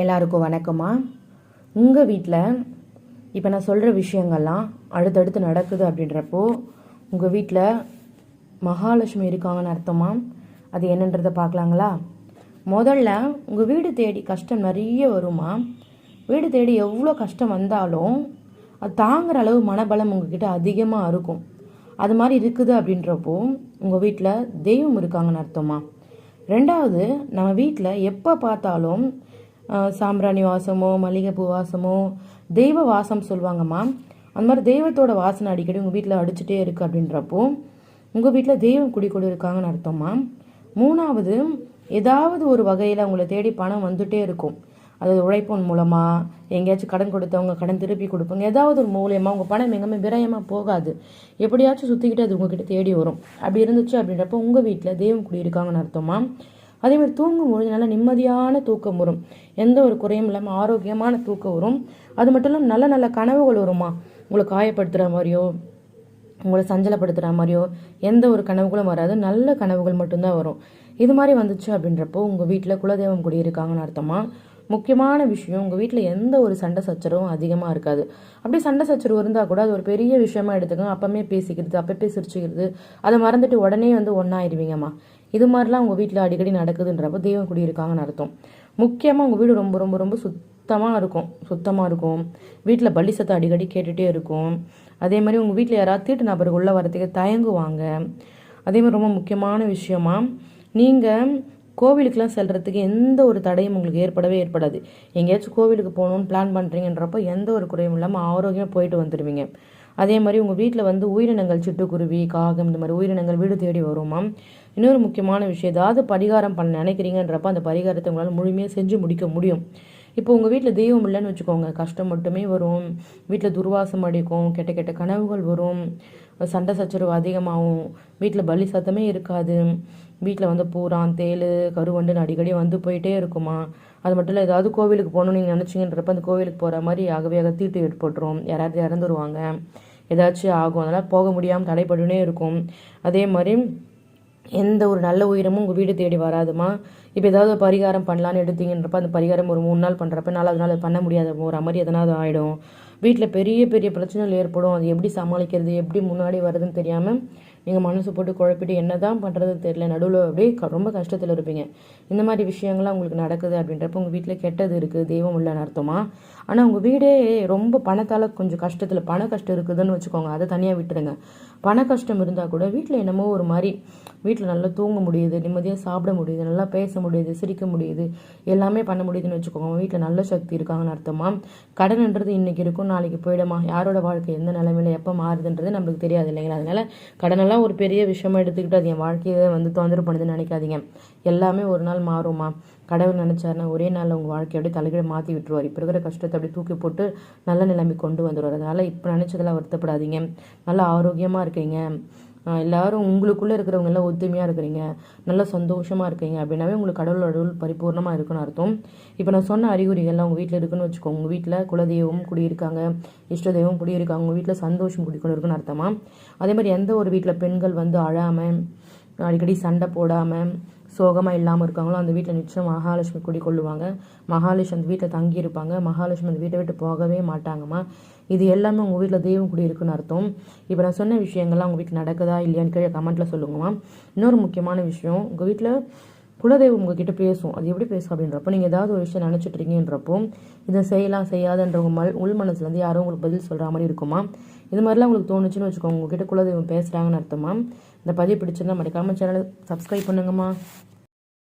எல்லாருக்கும் வணக்கம்மா. உங்கள் வீட்டில் இப்போ நான் சொல்கிற விஷயங்கள்லாம் அடுத்தடுத்து நடக்குது அப்படின்றப்போ உங்கள் வீட்டில் மகாலட்சுமி இருக்காங்கன்னு அர்த்தமா? அது என்னன்றதை பார்க்கலாங்களா? முதல்ல உங்கள் வீடு தேடி கஷ்டம் நிறைய வருமா? வீடு தேடி எவ்வளோ கஷ்டம் வந்தாலும் அது தாங்குற அளவு மனபலம் உங்ககிட்ட அதிகமாக இருக்கும். அது மாதிரி இருக்குது அப்படின்றப்போ உங்கள் வீட்டில் தெய்வம் இருக்காங்கன்னு அர்த்தமா? ரெண்டாவது நம்ம வீட்டில் எப்போ பார்த்தாலும் சாம்பிராணி வாசமோ மல்லிகைப்பூ வாசமோ தெய்வ வாசம் சொல்லுவாங்கம்மா அந்த மாதிரி தெய்வத்தோட வாசனை அடிக்கடி உங்கள் வீட்டில் அடிச்சுட்டே இருக்கு அப்படின்றப்போ உங்கள் வீட்டில் தெய்வம் குடி குடிக்கொண்டு இருக்காங்கன்னு அர்த்தமா மூணாவது ஏதாவது ஒரு வகையில் உங்களை தேடி பணம் வந்துட்டே இருக்கும். அது உழைப்பின் மூலமாக எங்கேயாச்சும் கடன் கொடுத்தவங்க கடன் திருப்பி கொடுப்பாங்க ஏதாவது ஒரு மூலியமாக உங்கள் பணம் எங்கேயுமே விரயமாக போகாது. எப்படியாச்சும் சுற்றிக்கிட்டு அது உங்ககிட்ட தேடி வரும். அப்படி இருந்துச்சு அப்படின்றப்போ உங்கள் வீட்டில் தெய்வம் குடியிருக்காங்கன்னு அர்த்தமா அதே மாதிரி தூங்கும்பொழுது நல்ல நிம்மதியான தூக்கம் வரும். எந்த ஒரு குறையும் இல்லாமல் ஆரோக்கியமான தூக்கம் வரும். அது மட்டும் இல்லாமல் நல்ல நல்ல கனவுகள் வருமா? உங்களை காயப்படுத்துகிற மாதிரியோ உங்களை சஞ்சலப்படுத்துகிற மாதிரியோ எந்த ஒரு கனவுகளும் வராது. நல்ல கனவுகள் மட்டும்தான் வரும். இது மாதிரி வந்துச்சு அப்படின்றப்போ உங்கள் வீட்டில் குலதெய்வம் குடியிருக்காங்கன்னு அர்த்தமா? முக்கியமான விஷயம் உங்கள் வீட்டில் எந்த ஒரு சண்டை சச்சரவும் அதிகமாக இருக்காது. அப்படியே சண்டை சச்சரவு இருந்தால் கூட அது ஒரு பெரிய விஷயமா எடுத்துக்கோங்க அப்பமே பேசிக்கிறது அப்பப்பே சிரிச்சுக்கிறது அதை மறந்துட்டு உடனே வந்து ஒன்றாயிருவீங்கம்மா இது மாதிரிலாம் உங்கள் வீட்டில் அடிக்கடி நடக்குதுன்றப்போ தெய்வம் குடியிருக்காங்கன்னு அர்த்தம். முக்கியமாக உங்கள் வீடு ரொம்ப ரொம்ப ரொம்ப சுத்தமாக இருக்கும். சுத்தமாக இருக்கும். வீட்டில் பலி சத்தம் அடிக்கடி கேட்டுகிட்டே இருக்கும். அதே மாதிரி உங்கள் வீட்டில் யாராவது தீட்டு நபர்கள் உள்ள வரத்துக்கு தயங்குவாங்க. அதே மாதிரி ரொம்ப முக்கியமான விஷயமா நீங்கள் கோவிலுக்கெலாம் செல்கிறதுக்கு எந்த ஒரு தடையும் உங்களுக்கு ஏற்படவே ஏற்படாது. எங்கேயாச்சும் கோவிலுக்கு போகணுன்னு பிளான் பண்ணுறீங்கன்றப்போ எந்த ஒரு குறையும் இல்லாமல் ஆரோக்கியமாக போயிட்டு வந்துடுவீங்க. அதே மாதிரி உங்கள் வீட்டில் வந்து உயிரினங்கள் சிட்டுக்குருவி காகம் இந்த மாதிரி உயிரினங்கள் வீடு தேடி வருமா இன்னொரு முக்கியமான விஷயம் ஏதாவது பரிகாரம் பண்ண நினைக்கிறீங்கன்றப்ப அந்த பரிகாரத்தை உங்களால் முழுமையாக செஞ்சு முடிக்க முடியும். இப்போ உங்கள் வீட்டில் தெய்வம் இல்லைன்னு வச்சுக்கோங்க. கஷ்டம் மட்டுமே வரும். வீட்டில் துர்வாசம் அடிக்கும். கெட்ட கெட்ட கனவுகள் வரும். சண்டை சச்சரவு அதிகமாகும். வீட்டில் பலி சத்தமே இருக்காது. வீட்டில் வந்து பூரான் தேல் கருவண்டுன்னு அடிக்கடி வந்து போயிட்டே இருக்குமா? அது மட்டும் இல்லை ஏதாவது கோவிலுக்கு போகணும்னு நீங்கள் நினச்சிங்கன்றப்ப அந்த கோவிலுக்கு போகிற மாதிரி ஆகவே ஆக தீட்டு ஏற்பட்டுரும். யாராவது இறந்துருவாங்க. ஏதாச்சும் ஆகும். அதெல்லாம் போக முடியாமல் தடைப்பட்டுனே இருக்கும். அதே மாதிரி எந்த ஒரு நல்ல உயிரமும் உங்கள் வீடு தேடி வராதுமா? இப்போ ஏதாவது பரிகாரம் பண்ணலான்னு எடுத்தீங்கன்றப்ப அந்த பரிகாரம் ஒரு மூணு நாள் பண்ணுறப்ப நாலாவது நாள் பண்ண முடியாத போகிற மாதிரி எதனாவது ஆகிடும் வீட்டில் பெரிய பெரிய பிரச்சனைகள் ஏற்படும். அது எப்படி சமாளிக்கிறது எப்படி முன்னாடி வருதுன்னு தெரியாமல் நீங்கள் மனசு போட்டு குழப்பிட்டு என்ன தான் பண்ணுறதுன்னு தெரியல. நடுவில் அப்படியே ரொம்ப கஷ்டத்தில் இருப்பீங்க. இந்த மாதிரி விஷயங்கள்லாம் உங்களுக்கு நடக்குது அப்படின்றப்ப உங்கள் வீட்டில் கெட்டது இருக்குது தெய்வம் இல்லைன்னு அர்த்தமா? ஆனால் உங்கள் வீடே ரொம்ப பணத்தால் கொஞ்சம் கஷ்டத்தில் பண கஷ்டம் இருக்குதுன்னு வச்சுக்கோங்க. அதை தனியாக விட்டுருங்க. பண கஷ்டம் இருந்தால் கூட வீட்டில் என்னமோ ஒரு மாதிரி வீட்டில் நல்லா தூங்க முடியுது நிம்மதியாக சாப்பிட முடியுது நல்லா பேச முடியுது சிரிக்க முடியுது எல்லாமே பண்ண முடியுதுன்னு வச்சுக்கோங்க. வீட்டில் நல்ல சக்தி இருக்காங்கன்னு அர்த்தமா? கடன்ன்றது இன்னைக்கு இருக்கும் நாளைக்கு போயிடுமா? யாரோட வாழ்க்கை எந்த நிலைமையில எப்போ மாறுதுன்றது நம்மளுக்கு தெரியாது இல்லைங்களா? அதனால கடனெல்லாம் ஒரு பெரிய விஷயமா எடுத்துக்கிட்டு அது என் வாழ்க்கையை வந்து தொந்தரவு பண்ணுதுன்னு நினைக்காதீங்க. எல்லாமே ஒரு நாள் மாறுமா கடவுள் நினைச்சாருன்னா ஒரே நாளில் உங்கள் வாழ்க்கையை அப்படியே தலைகீழ மாற்றி விட்டுருவார். இப்போ இருக்கிற கஷ்டத்தை அப்படியே தூக்கி போட்டு நல்ல நிலைமை கொண்டு வந்துடுவார் அதனால் இப்போ நினச்சதெல்லாம் வருத்தப்படாதீங்க. நல்லா ஆரோக்கியமாக இருக்கீங்க. எல்லாரும் உங்களுக்குள்ளே இருக்கிறவங்க எல்லாம் ஒத்துமையாக இருக்கிறீங்க. நல்லா சந்தோஷமாக இருக்கீங்க. அப்படின்னாவே உங்களுக்கு கடவுளோட அருள் பரிபூர்ணமாக இருக்குன்னு அர்த்தம். இப்போ நான் சொன்ன அறிகுறிகள்லாம் உங்கள் வீட்டில் இருக்குன்னு வச்சுக்கோங்க. உங்கள் வீட்டில் குலதெய்வம் குடியிருக்காங்க இஷ்ட தெய்வம் குடியிருக்காங்க. உங்கள் வீட்டில் சந்தோஷம் குடிக்கணும் இருக்குன்னு அர்த்தமாக அதே மாதிரி எந்த ஒரு வீட்டில் பெண்கள் வந்து அழாமல் அடிக்கடி சண்டை போடாமல் சோகமாக இல்லாமல் இருக்காங்களோ அந்த வீட்டில் நிச்சயம் மகாலட்சுமி குடிக்கொள்ளுவாங்க மகாலட்சுமி அந்த வீட்டில் தங்கி இருப்பாங்க மகாலட்சுமி அந்த வீட்டை விட்டு போகவே மாட்டாங்கம்மா. இது எல்லாமே உங்கள் வீட்டில் தெய்வம் குடி இருக்குன்னு அர்த்தம். இப்போ நான் சொன்ன விஷயங்கள்லாம் உங்கள் வீட்டில் நடக்குதா இல்லையான்னு கீழே கமெண்ட்டில் சொல்லுங்கம்மா. இன்னொரு முக்கியமான விஷயம் உங்கள் வீட்டில் குலதெய்வம் உங்ககிட்ட பேசும். அது எப்படி பேசும் அப்படின்றப்போ நீங்கள் ஏதாவது ஒரு விஷயம் நினச்சிட்டு இருக்கீங்கன்றப்போ இதை செய்யலாம் செய்யாதுன்ற உங்கள் மல் உள் மனசுலேருந்து யாரும் உங்களுக்கு பதில் சொல்கிற மாதிரி இருக்குமா? இது மாதிரிலாம் உங்களுக்கு தோணுச்சுன்னு வச்சுக்கோங்க. உங்ககிட்ட குலதெய்வம் பேசுகிறாங்கன்னு அர்த்தமா? இந்த பதிவு பிடிச்சிருந்தா மறக்காம சேனலை சப்ஸ்கிரைப் பண்ணுங்கம்மா.